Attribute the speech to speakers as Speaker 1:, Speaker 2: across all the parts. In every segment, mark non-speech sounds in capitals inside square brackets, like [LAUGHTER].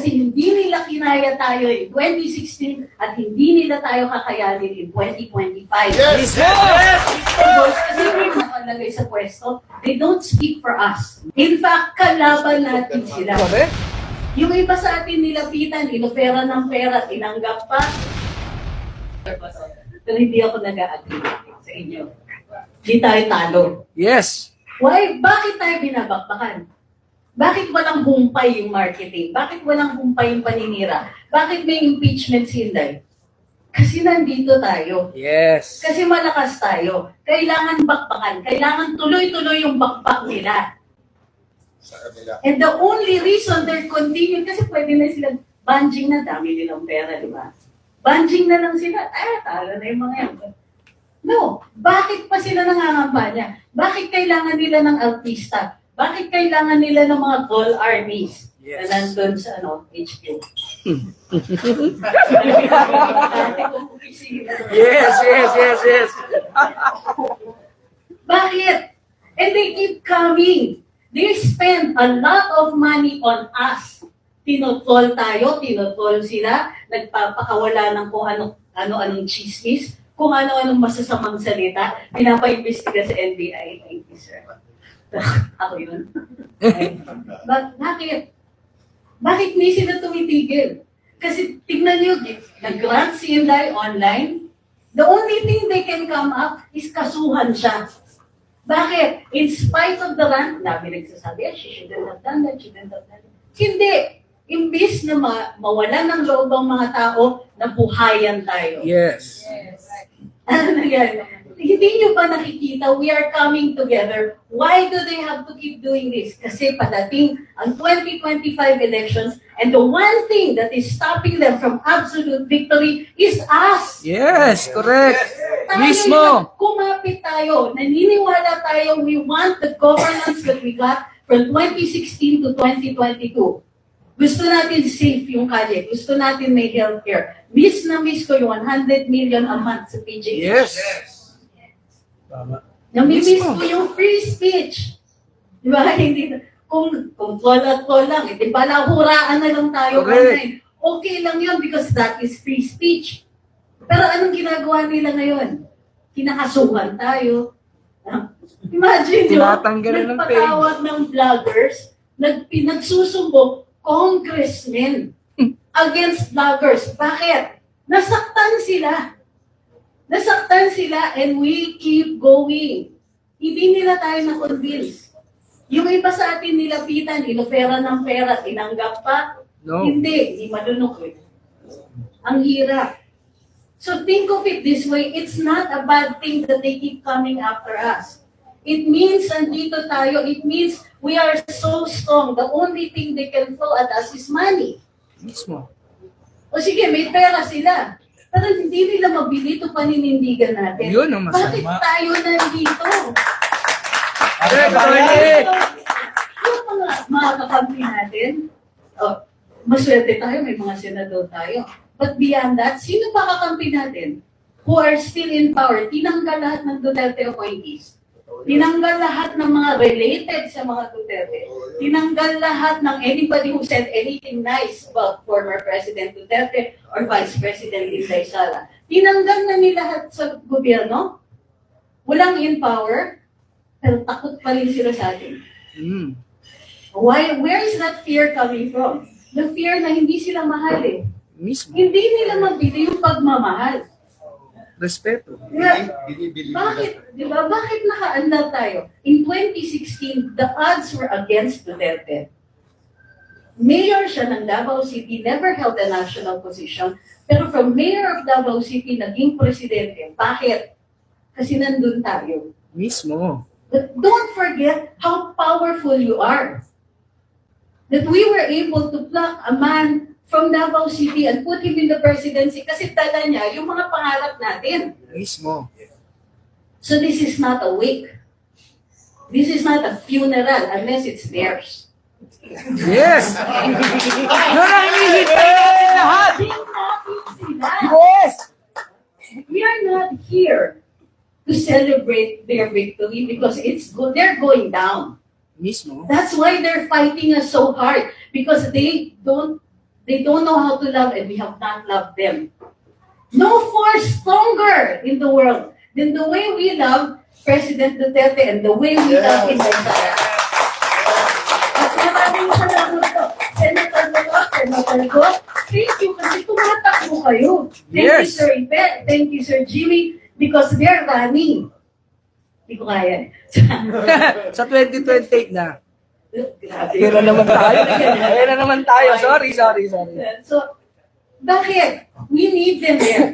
Speaker 1: Kasi hindi nila kinaya tayo in 2016 at hindi nila tayo kakayanin in 2025.
Speaker 2: Yes!
Speaker 1: Because kasi may nakalagay sa pwesto, they don't speak for us. In fact, kalaban natin sila. Yung iba sa atin nilapitan, inofera ng pera, tinanggap pa. Pero hindi ako nag-agree sa inyo. Hindi tayo talo.
Speaker 2: Yes.
Speaker 1: Why? Bakit tayo binabakbakan? Bakit walang humpay yung marketing? Bakit walang humpay yung paninira? Bakit may impeachment si Inday? Kasi nandito tayo.
Speaker 2: Yes.
Speaker 1: Kasi malakas tayo. Kailangan bakbakan. Kailangan tuloy-tuloy yung bakbak nila.
Speaker 3: sa kabila.
Speaker 1: And the only reason they're continuing, kasi pwede na silang banjing na, dami nilang pera, di ba? Banjing na lang sila, eh, talo na yung mga yan. No, bakit pa sila nangangampanya? Bakit kailangan nila ng artista? Bakit kailangan nila ng mga call armies
Speaker 2: Yes.
Speaker 1: na nandun sa ano, HQ?
Speaker 2: Yes, yes, yes, yes.
Speaker 1: Bakit? And they keep coming. They spend a lot of money on us. Tinotol tayo, tinotol sila, nagpapakawala ng kung ano, ano-anong chismis, kung ano-anong masasamang salita, pinapaimbestiga sa NBI. Thank you, sir. [LAUGHS] Ako yun. [LAUGHS] But bakit? Bakit hindi sila tumitigil? Kasi tignan nyo, nag-grant si Inday online, the only thing they can come up is kasuhan siya. Bakit? In spite of the rant, dami nagsasabi, "Ah, she shouldn't have done that, she shouldn't have done that. Hindi. Imbis na ma- mawalan ng loob ang mga tao, nabuhayan tayo.
Speaker 2: Yes. [LAUGHS]
Speaker 1: Ano nangyari? Hindi nyo ba nakikita, we are coming together. Why do they have to keep doing this? Kasi padating ang 2025 elections and the one thing that is stopping them from absolute victory is us.
Speaker 2: Yes, correct.
Speaker 1: Tayo
Speaker 2: Mismo.
Speaker 1: yung kumapit tayo. Naniniwala tayo we want the governance that we got from 2016 to 2022. Gusto natin safe yung kalye. Gusto natin may healthcare. Miss na miss ko yung 100 million a month sa PJH.
Speaker 2: Yes. Tama.
Speaker 1: Namimiss ko yung free speech. Di ba? [LAUGHS] Hindi, kung, kung call at call lang, eh, di ba huraan na lang tayo
Speaker 2: Correct.
Speaker 1: online. Okay lang yun because that is free speech. Pero anong ginagawa nila ngayon? Kinakasuhan tayo. [LAUGHS] Imagine nyo,
Speaker 2: Tinatanggalan ng
Speaker 1: nagpatawag ng vloggers, nag, nagsusumbong congressmen against vloggers. Bakit? Nasaktan sila. Nasaktan sila and we keep going. Hindi nila tayo na-convince. Yung iba sa atin nilapitan, inofera ng pera, tinanggap pa.
Speaker 2: No.
Speaker 1: Hindi, hindi malunok eh. Ang hirap. So think of it this way, it's not a bad thing that they keep coming after us. It means andito tayo, it means we are so strong. The only thing they can throw at us is money.
Speaker 2: Mismo.
Speaker 1: O sige, may pera sila. Pero hindi nila mabili ito paninindigan natin.
Speaker 2: Yun ang masama.
Speaker 1: Bakit tayo nandito?
Speaker 2: Correct, correct.
Speaker 1: Yung mga, mga kakampi natin, oh, maswerte tayo, may mga senador tayo. But beyond that, sino pa kakampi natin? Who are still in power? Tinanggal lahat ng Duterte appointees. Tinanggal lahat ng mga related sa mga Duterte. Tinanggal lahat ng anybody who said anything nice about former President Duterte or Vice President Inday Sara. Tinanggal na nila lahat sa gobyerno. Walang in power, pero takot pa rin sila sa atin.
Speaker 2: Mm.
Speaker 1: Why, where is that fear coming from? The fear na hindi sila mahal eh.
Speaker 2: Mismo.
Speaker 1: Hindi nila mabili yung pagmamahal.
Speaker 2: Respeto.
Speaker 1: Kaya,
Speaker 3: Binibili
Speaker 1: bakit, di ba, bakit nakaandar tayo? In 2016, the odds were against Duterte. Mayor siya ng Davao City, never held a national position, pero from mayor of Davao City, naging presidente. Bakit? Kasi nandun tayo.
Speaker 2: Mismo.
Speaker 1: But don't forget how powerful you are. That we were able to pluck a man from Davao City and put him in the presidency kasi dala niya yung mga pangarap natin.
Speaker 2: Mismo.
Speaker 1: So this is not a wake. This is not a funeral unless it's theirs.
Speaker 2: Yes! Yun ang hinihintay natin lahat! Yes!
Speaker 1: We are not here to celebrate their victory because it's go- they're going down.
Speaker 2: Mismo.
Speaker 1: That's why they're fighting us so hard because they don't They don't know how to love and we have not loved them. No force stronger in the world than the way we love President Duterte and the way we love Inday Sara. At maraming salamat po, Senator Belo, Senator Go. Thank you kasi tumatakbo kayo. Thank you,
Speaker 2: Yes.
Speaker 1: Sir Ibe. Thank you, Sir Jimmy, because they're running. Hindi ko kaya. [LAUGHS]
Speaker 2: Sa 2028 na.
Speaker 1: Grabe.
Speaker 2: Kaya na naman tayo. Kaya na naman tayo. Sorry, sorry, sorry.
Speaker 1: So, bakit? We need them there.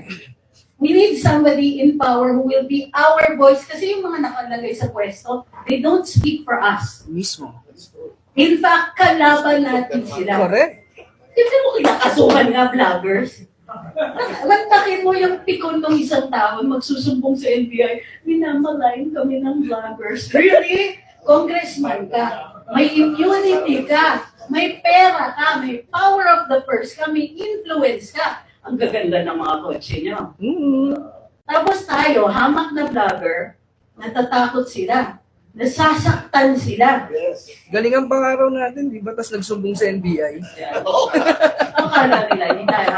Speaker 1: We need somebody in power who will be our voice. Kasi yung mga nakalagay sa pwesto, they don't speak for us.
Speaker 2: Mismo.
Speaker 1: In fact, kalaban natin sila.
Speaker 2: Correct.
Speaker 1: Hindi mo kinakasuhan nga vloggers. Mantakin mo yung pikon ng isang tao magsusumbong sa NBI, minamalain kami ng vloggers. Really? Congressman ka. May immunity ka. May pera ka. May power of the purse ka. May influence ka. Ang gaganda ng mga kotse niyo.
Speaker 2: Mm.
Speaker 1: Tapos tayo, hamak na vlogger, natatakot sila. Nasasaktan sila.
Speaker 3: Yes.
Speaker 2: Galing ang pangaraw natin, di ba? Tapos nagsumbong sa NBI.
Speaker 1: Akala nila, hindi tayo.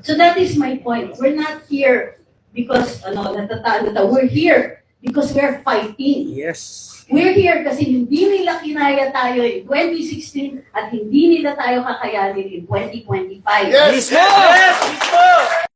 Speaker 1: So that is my point. We're not here because ano natatalo tayo. We're here because we're fighting.
Speaker 2: Yes.
Speaker 1: We're here kasi hindi nila kinaya tayo in 2016 at hindi nila tayo kakayanin in 2025.
Speaker 3: Yes! Yes! Yes! Mismo!